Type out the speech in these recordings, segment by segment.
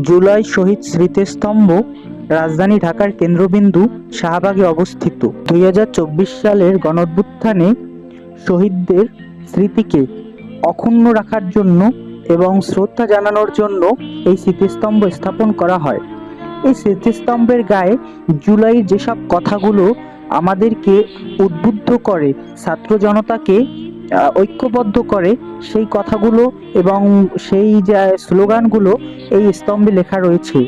জুলাই শহীদ স্মৃতিস্তম্ভ রাজধানী ঢাকার কেন্দ্রবিন্দু শাহবাগে অবস্থিত। দুই হাজার চব্বিশ সালের গণঅভ্যুত্থানে শহীদদের স্মৃতিকে অক্ষুণ্ণ রাখার জন্য এবং শ্রদ্ধা জানানোর জন্য এই স্মৃতিস্তম্ভ স্থাপন করা হয়। এই স্মৃতিস্তম্ভের গায়ে জুলাইয়ের যেসব কথাগুলো আমাদেরকে উদ্বুদ্ধ করে, ছাত্র জনতাকে ঐক্যবদ্ধ করে সেই কথাগুলো এবং সেই যে স্লোগানগুলো এই স্তম্ভে লেখা রয়েছে।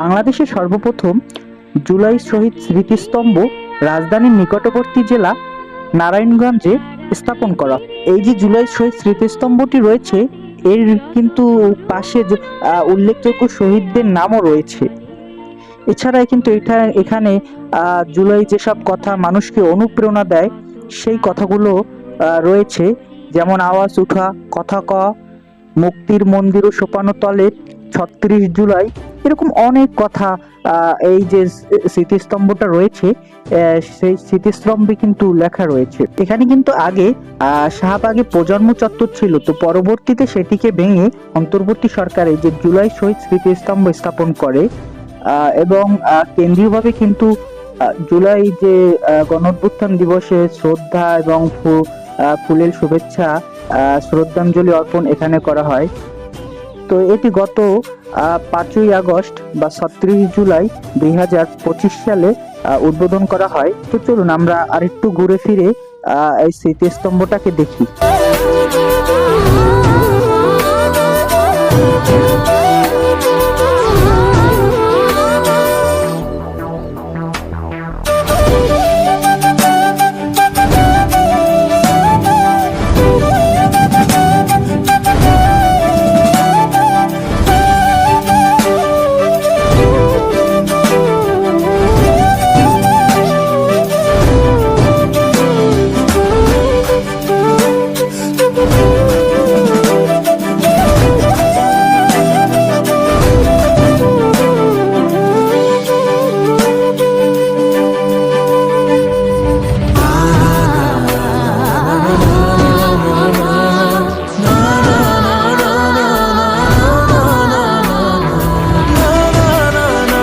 বাংলাদেশে সর্বপ্রথম জুলাই শহীদ স্মৃতিস্তম্ভ রাজধানীর নিকটবর্তী জেলা নারায়ণগঞ্জে স্থাপন করা। এই যে জুলাই শহীদ স্মৃতিস্তম্ভটি রয়েছে, এর কিন্তু পাশে উল্লেখযোগ্য শহীদদের নামও রয়েছে। এছাড়া কিন্তু এটা, এখানে জুলাই যেসব কথা মানুষকে অনুপ্রেরণা দেয়, সেই কথাগুলো রয়েছে। যেমন আওয়াজ উঠা, কথা ক মুক্তির মন্দির ও সোপানো তলে ছত্রিশ জুলাই এরকম অনেক কথা এই যে স্মৃতিস্তম্ভটা রয়েছে সেই স্মৃতিস্তম্ভে কিন্তু লেখা রয়েছে। এখানে কিন্তু আগে শাহবাগে প্রজন্ম চত্বর ছিল, তো পরবর্তীতে সেটিকে ভেঙে অন্তর্বর্তী সরকার যে জুলাই শহীদ স্মৃতিস্তম্ভ স্থাপন করে এবং কেন্দ্রীয়ভাবে কিন্তু জুলাই যে গণঅভ্যুত্থান দিবসে শ্রদ্ধা এবং ফুলের শুভেচ্ছা শ্রদ্ধাঞ্জলি অর্পণ এখানে করা হয়। তো এটি গত পাঁচই আগস্ট বা ছত্রিশ জুলাই দুই হাজার পঁচিশ সালে উদ্বোধন করা হয়। তো চলুন আমরা আরেকটু ঘুরে ফিরে এই স্মৃতিস্তম্ভটাকে দেখি.